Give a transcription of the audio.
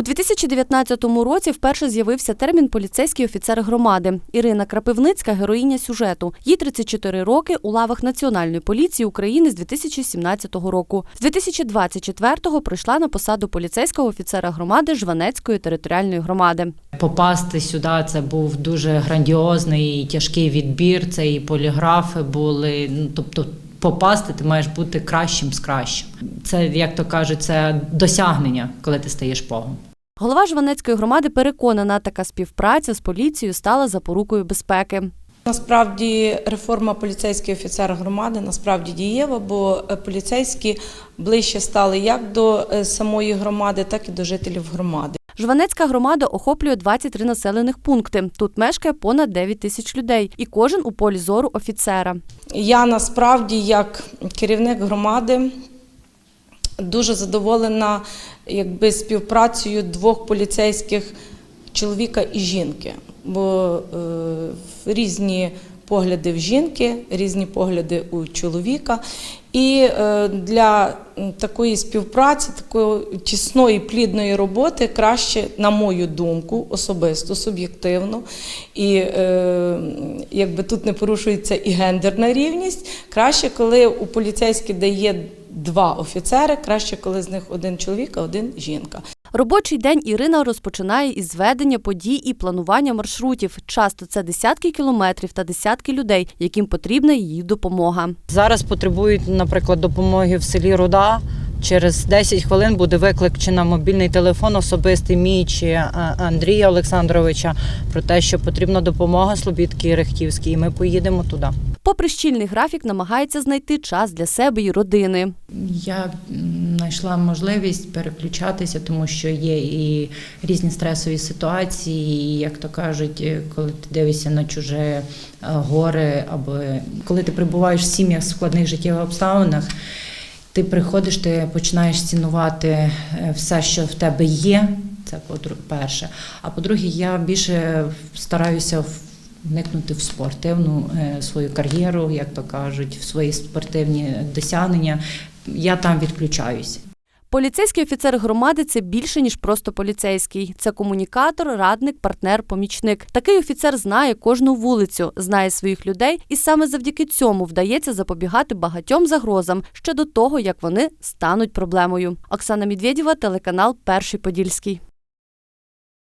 У 2019 році вперше з'явився термін поліцейський офіцер громади. Ірина Крапивницька героїня сюжету. Їй 34 роки у лавах Національної поліції України з 2017 року. З 2024-го прийшла на посаду поліцейського офіцера громади Жванецької територіальної громади. Попасти сюди це був дуже грандіозний і тяжкий відбір. Це і поліграфи були. Ну тобто, попасти ти маєш бути кращим з кращим. Це як то кажуть, це досягнення, коли ти стаєш погом. Голова Жванецької громади переконана, така співпраця з поліцією стала запорукою безпеки. Насправді реформа поліцейський офіцер громади насправді дієва, бо е, поліцейські ближче стали як до е, самої громади, так і до жителів громади. Жванецька громада охоплює 23 населених пункти. Тут мешкає понад 9 тисяч людей, і кожен у полі зору офіцера. Я насправді, як керівник громади, дуже задоволена якби, співпрацею двох поліцейських чоловіка і жінки. Бо е, різні погляди в жінки, різні погляди у чоловіка. І е, для такої співпраці, такої тісної плідної роботи краще, на мою думку, особисто, суб'єктивно, і е, якби тут не порушується і гендерна рівність, краще, коли у поліцейській, де є два офіцери, краще, коли з них один чоловік, а один жінка. Робочий день Ірина розпочинає із зведення подій і планування маршрутів. Часто це десятки кілометрів та десятки людей, яким потрібна її допомога. Зараз потребують, наприклад, допомоги в селі Руда. Через 10 хвилин буде виклик чи на мобільний телефон особистий мій чи е, Андрія Олександровича про те, що потрібна допомога Слобідки і Рехтівській, і ми поїдемо туди. Попри щільний графік, намагається знайти час для себе і родини. Я знайшла можливість переключатися, тому що є і різні стресові ситуації, і, як то кажуть, коли ти дивишся на чуже е, горе, або коли ти перебуваєш в сім'ях в складних життєвих обставинах. Ти приходиш, ти починаєш цінувати е, все, що в тебе є. Це по перше. А по-друге, я більше стараюся вникнути в спортивну е, свою кар'єру, як то кажуть, в свої спортивні досягнення. Я там відключаюся. Поліцейський офіцер громади це більше ніж просто поліцейський. Це комунікатор, радник, партнер, помічник. Такий офіцер знає кожну вулицю, знає своїх людей, і саме завдяки цьому вдається запобігати багатьом загрозам ще до того, як вони стануть проблемою. Оксана Медведєва, телеканал Перший Подільський.